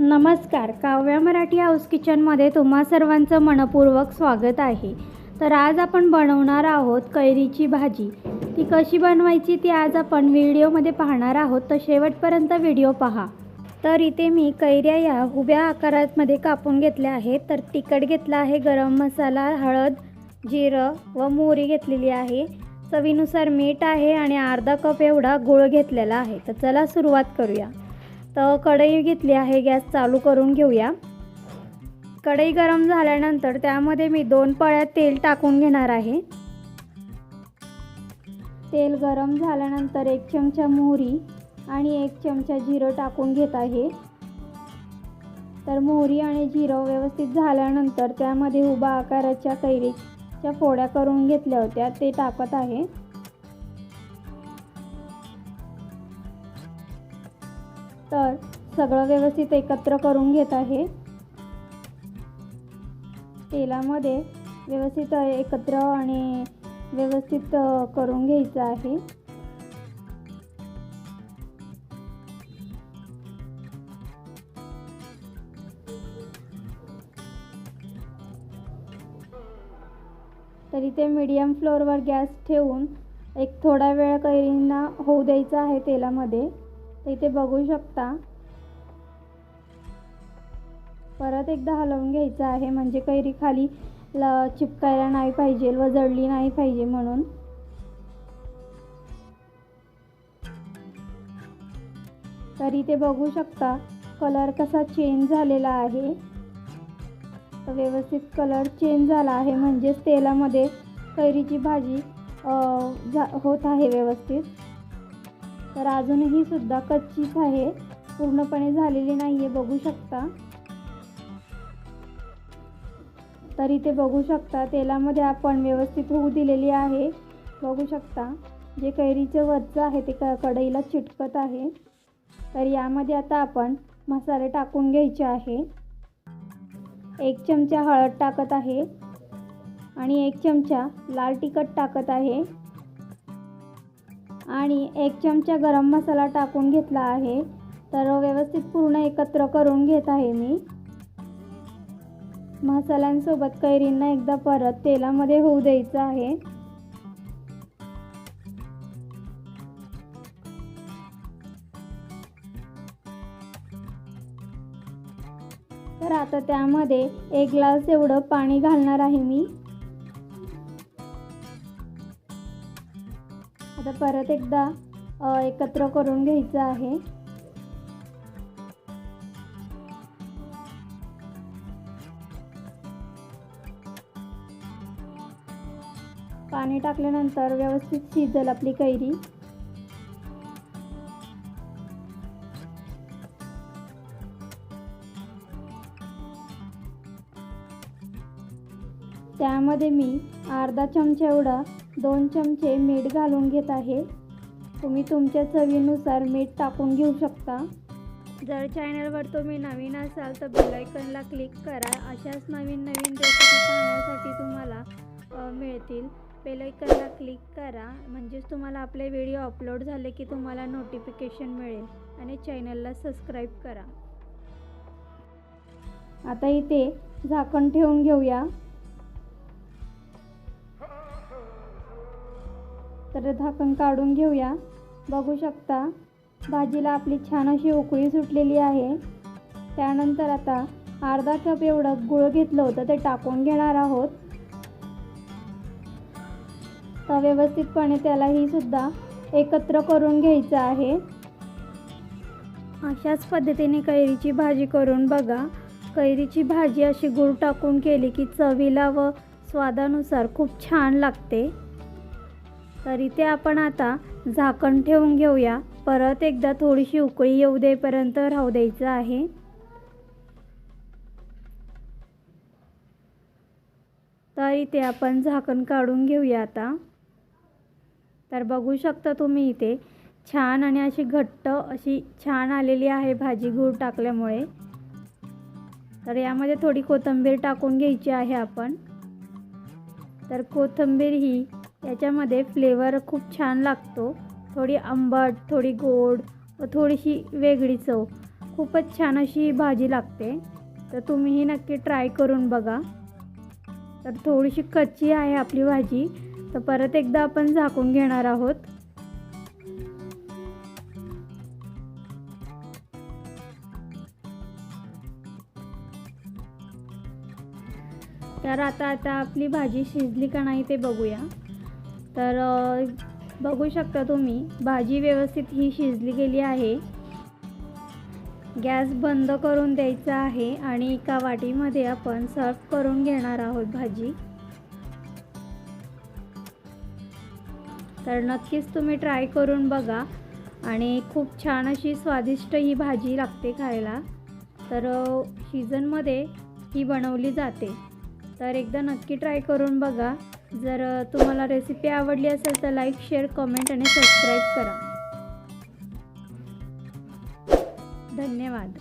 नमस्कार. काव्या मराठी हाऊस किचनमध्ये तुम्हा सर्वांचं मनपूर्वक स्वागत आहे. तर आज आपण बनवणार आहोत कैरीची भाजी. ती कशी बनवायची ती आज आपण व्हिडिओमध्ये पाहणार आहोत. तर शेवटपर्यंत व्हिडिओ पहा. तर इथे मी कैऱ्या या उभ्या आकारामध्ये कापून घेतल्या आहेत. तर तिखट घेतलं आहे गरम मसाला हळद जिरं व मोहरी घेतलेली आहे. चवीनुसार मीठ आहे आणि अर्धा कप एवढा गूळ घेतलेला आहे. तर चला सुरुवात करूया. तर कढई घेतली आहे गॅस चालू करून घेऊया. कढई गरम झाल्यानंतर त्यामध्ये मी दोन पळ्या तेल टाकून घेणार आहे. तेल गरम झाल्यानंतर एक चमचा मोहरी आणि एक चमचा जिरं टाकून घेत आहे. तर मोहरी आणि जिरं व्यवस्थित झाल्यानंतर त्यामध्ये उभा आकाराच्या कैरीच्या फोड्या करून घेतल्या होत्या ते टाकत आहे. तर सगळं व्यवस्थित एकत्र करून घेत आहे. तेलामध्ये व्यवस्थित एकत्र आणि व्यवस्थित करून घ्यायचं आहे. तर इथे मीडियम फ्लोअरवर गॅस ठेवून एक थोडा वेळ कैरींना होऊ द्यायचा आहे तेलामध्ये. तर इथे बघू शकता. परत एकदा हलवून घ्यायचं आहे म्हणजे कैरी खाली ल चिपकायला नाही पाहिजे व जळली नाही पाहिजे म्हणून. तर इथे बघू शकता कलर कसा चेंज झालेला आहे. तर व्यवस्थित कलर चेंज झाला आहे म्हणजेच तेलामध्ये कैरीची भाजी जा होत आहे व्यवस्थित. तर अजूनही सुद्धा कच्चीच आहे. पूर्णपणे झालेली नाही आहे बघू शकता. तर इथे बघू शकता. तेलामध्ये आपण व्यवस्थित होऊ दिलेली आहे. बघू शकता. जे कैरीचं वरचं आहे ते क कढईला चिटकत आहे. तर यामध्ये आता आपण मसाले टाकून घ्यायचे आहे. एक चमचा हळद टाकत आहे. आणि एक चमचा लाल तिखट टाकत आहे. आणि एक चमचा गरम मसाला टाकून घेतला आहे. तर व्यवस्थित पूर्ण एकत्र करून घेत आहे मी. मसाल्यांसोबत कैरींना एकदा परत तेलामध्ये होऊ द्यायचं आहे. तर आता त्यामध्ये एक ग्लास एवढं पाणी घालणार आहे मी. आता परत एकदा एकत्र करून घ्यायचं आहे. पाणी टाकल्यानंतर व्यवस्थित शिजल आपली कैरी. त्यामध्ये मी अर्धा चमचा एवढा दोन चमचे मीठ घालून घेत आहे. तुम्ही तुमच्या चवीनुसार मीठ टाकून घेऊ शकता. जर चॅनलवर तुम्ही नवीन असाल तर बेलायकनला क्लिक करा. अशाच नवीन नवीन रेसिपी पाहण्यासाठी तुम्हाला मिळतील. बेलायकनला क्लिक करा. म्हणजेच तुम्हाला आपले व्हिडिओ अपलोड झाले की तुम्हाला नोटिफिकेशन मिळेल. आणि चॅनलला सबस्क्राईब करा. आता इथे झाकण ठेवून घेऊया. तर झाकण काढून घेऊया. बघू शकता भाजीला आपली छान अशी उकळी सुटलेली आहे. त्यानंतर आता अर्धा कप एवढं गुळ घेतलं होतं ते टाकून घेणार आहोत. तर व्यवस्थितपणे त्यालाही सुद्धा एकत्र करून घ्यायचं आहे. अशाच पद्धतीने कैरीची भाजी करून बघा. कैरीची भाजी अशी गुळ टाकून केली की चवीला व स्वादानुसार खूप छान लागते. तर इथे आपण आता झाकण ठेवून घेऊया. परत एकदा थोडीशी उकळी येऊ देपर्यंत राहू द्यायचं आहे. तर इथे आपण झाकण काढून घेऊया आता. तर बघू शकता तुम्ही इथे छान आणि अशी घट्ट अशी छान आलेली आहे भाजी गूळ टाकल्यामुळे. तर यामध्ये थोडी कोथिंबीर टाकून घ्यायची आहे आपण. तर कोथिंबीर ही याच्यामध्ये फ्लेवर खूप छान लागतो. थोडी आंबट थोडी गोड व थोडीशी वेगळी चव. खूपच छान अशी ही भाजी लागते. तर तुम्हीही नक्की ट्राय करून बघा. तर थोडीशी कच्ची आहे आपली भाजी. तर परत एकदा आपण झाकून घेणार आहोत. तर आता आता आपली भाजी शिजली का नाही ते बघूया. तर बघू शकता तुम्ही भाजी व्यवस्थित ही शिजली गेली आहे. गॅस बंद करून द्यायचा आहे आणि एका वाटीमध्ये आपण सर्व करून घेणार आहोत भाजी. तर नक्कीच तुम्ही ट्राय करून बघा आणि खूप छान अशी स्वादिष्ट ही भाजी लागते खायला. तर सीझनमध्ये ही बनवली जाते. तर एकदा नक्की ट्राय करून बघा. जर तुम्हाला रेसिपी आवडली असेल तर लाईक शेअर कमेंट आणि सबस्क्राईब करा. धन्यवाद.